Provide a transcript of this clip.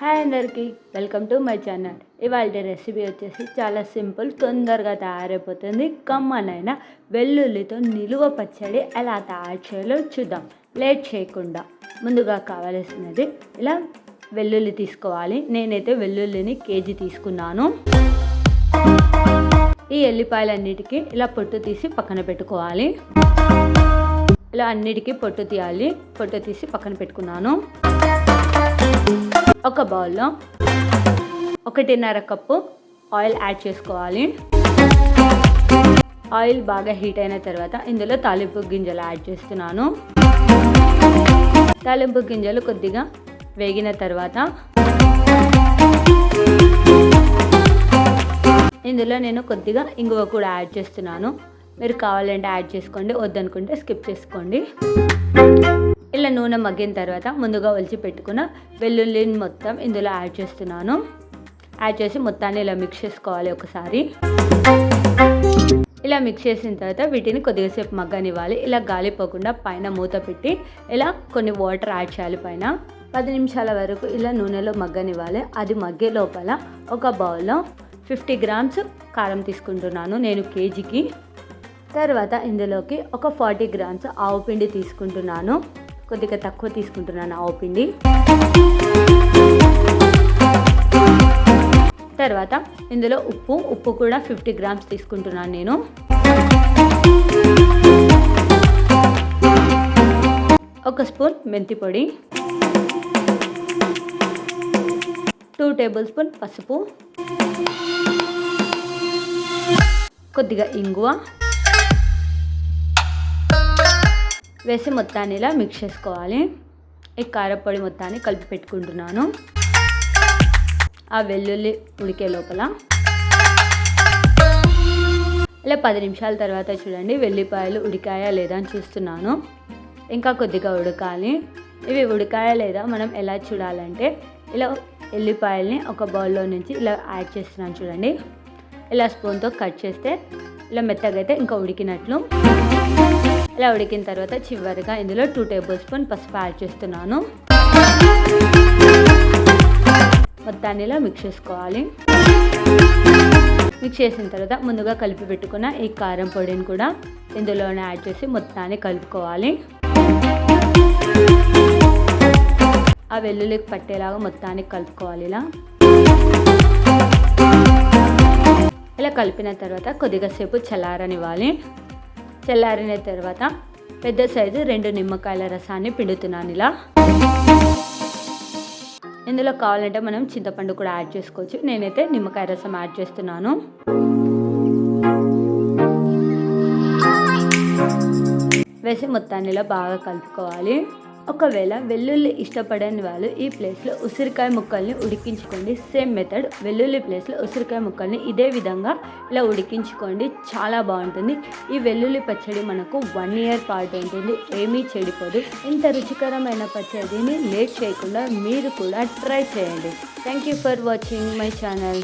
Hi అందరికీ welcome to my channel. ఇవాళ recipe వచ్చేసి చాలా సింపుల్ తొందరగా తయారైపోతుంది. కమ్మనైనా వెల్లుల్లితో నిలువ పచ్చడి ఎలా తయారు చేయాలో చూద్దాం. లేట్ చేయకుండా. ముందుగా కావలసినది ఇలా వెల్లుల్లి తీసుకోవాలి. నేనైతే వెల్లుల్లిని కేజీ తీసుకున్నాను. ఈ ఎల్లిపాయలన్నిటికీ ఇలా పొట్టు తీసి పక్కన పెట్టుకోవాలి. ఇలా అన్నిటికీ పొట్టు తీయాలి. పొట్టు తీసి పక్కన పెట్టుకున్నాను. ఒక బౌల్లో ఒకటిన్నర కప్పు ఆయిల్ యాడ్ చేసుకోవాలి. ఆయిల్ బాగా హీట్ అయిన తర్వాత ఇందులో తాలింపు గింజలు యాడ్ చేస్తున్నాను. తాలింపు గింజలు కొద్దిగా వేగిన తర్వాత ఇందులో నేను కొద్దిగా ఇంగువ కూడా యాడ్ చేస్తున్నాను. మీరు కావాలంటే యాడ్ చేసుకోండి వద్దనుకుంటే స్కిప్ చేసుకోండి. ఇలా నూనె మగ్గిన తర్వాత ముందుగా ఒలిచి పెట్టుకున్న వెల్లుల్లిని మొత్తం ఇందులో యాడ్ చేస్తున్నాను. యాడ్ చేసి మొత్తాన్ని ఇలా మిక్స్ చేసుకోవాలి ఒకసారి. ఇలా మిక్స్ చేసిన తర్వాత వీటిని కొద్దిగా సేపు మగ్గనివ్వాలి. ఇలా గాలిపోకుండా పైన మూత పెట్టి ఇలా కొన్ని వాటర్ యాడ్ చేయాలి పైన. పది నిమిషాల వరకు ఇలా నూనెలో మగ్గనివ్వాలి. అది మగ్గే లోపల ఒక బౌల్లో ఫిఫ్టీ గ్రామ్స్ కారం తీసుకుంటున్నాను నేను కేజీకి. తర్వాత ఇందులోకి ఒక ఫార్టీ గ్రామ్స్ ఆవు పిండి తీసుకుంటున్నాను. కొద్దిగా తక్కువ తీసుకుంటున్నాను ఆవు పిండి. తర్వాత ఇందులో ఉప్పు ఉప్పు కూడా ఫిఫ్టీ గ్రామ్స్ తీసుకుంటున్నాను నేను. ఒక స్పూన్ మెంతి పొడి. టూ టేబుల్ స్పూన్ పసుపు. కొద్దిగా ఇంగువ. వేసి మొత్తాన్ని ఇలా మిక్స్ చేసుకోవాలి. ఈ కారపొడి మొత్తాన్ని కలిపి పెట్టుకుంటున్నాను. ఆ వెల్లుల్లి ఉడికే లోపల. ఇలా పది నిమిషాల తర్వాత చూడండి వెల్లిపాయలు ఉడికాయా లేదా అని చూస్తున్నాను. ఇంకా కొద్దిగా ఉడకాలి. ఇవి ఉడకాయా లేదా మనం ఎలా చూడాలంటే ఇలా ఎల్లిపాయల్ని ఒక బౌల్లో నుంచి ఇలా యాడ్ చేస్తున్నాను చూడండి. ఇలా స్పూన్తో కట్ చేస్తే ఇలా మెత్తగా అయితే ఇంకా ఉడికినట్లు. ఇలా ఉడికిన తర్వాత చివరిగా ఇందులో టూ టేబుల్ స్పూన్ పసుపు యాడ్ చేస్తున్నాను. మొత్తాన్ని ఇలా మిక్స్ చేసుకోవాలి. మిక్స్ చేసిన తర్వాత ముందుగా కలిపి పెట్టుకున్న ఈ కారం పొడిని కూడా ఇందులోనే యాడ్ చేసి మొత్తాన్ని కలుపుకోవాలి. ఆ వెల్లుల్లికి పట్టేలాగా మొత్తాన్ని కలుపుకోవాలి ఇలా. ఇలా కలిపిన తర్వాత కొద్దిగా సేపు చల్లారనివ్వాలి. చల్లారిన తర్వాత పెద్ద సైజు రెండు నిమ్మకాయల రసాన్ని పిండుతున్నాను ఇలా. ఇందులో కావాలంటే మనం చింతపండు కూడా యాడ్ చేసుకోవచ్చు. నేనైతే నిమ్మకాయ రసం యాడ్ చేస్తున్నాను. వేసి మొత్తాన్ని ఇలా బాగా కలుపుకోవాలి. ఒకవేళ వెల్లుల్లి ఇష్టపడని వాళ్ళు ఈ ప్లేస్లో ఉసిరికాయ ముక్కల్ని ఉడికించుకోండి. సేమ్ మెథడ్ వెల్లుల్లి ప్లేస్లో ఉసిరికాయ ముక్కల్ని ఇదే విధంగా ఇలా ఉడికించుకోండి. చాలా బాగుంటుంది. ఈ వెల్లుల్లి పచ్చడి మనకు వన్ ఇయర్ పాటు ఉంటుంది. ఏమీ చెడిపోదు. ఇంత రుచికరమైన పచ్చడిని లేట్ చేయకుండా మీరు కూడా ట్రై చేయండి. Thank you for watching my channel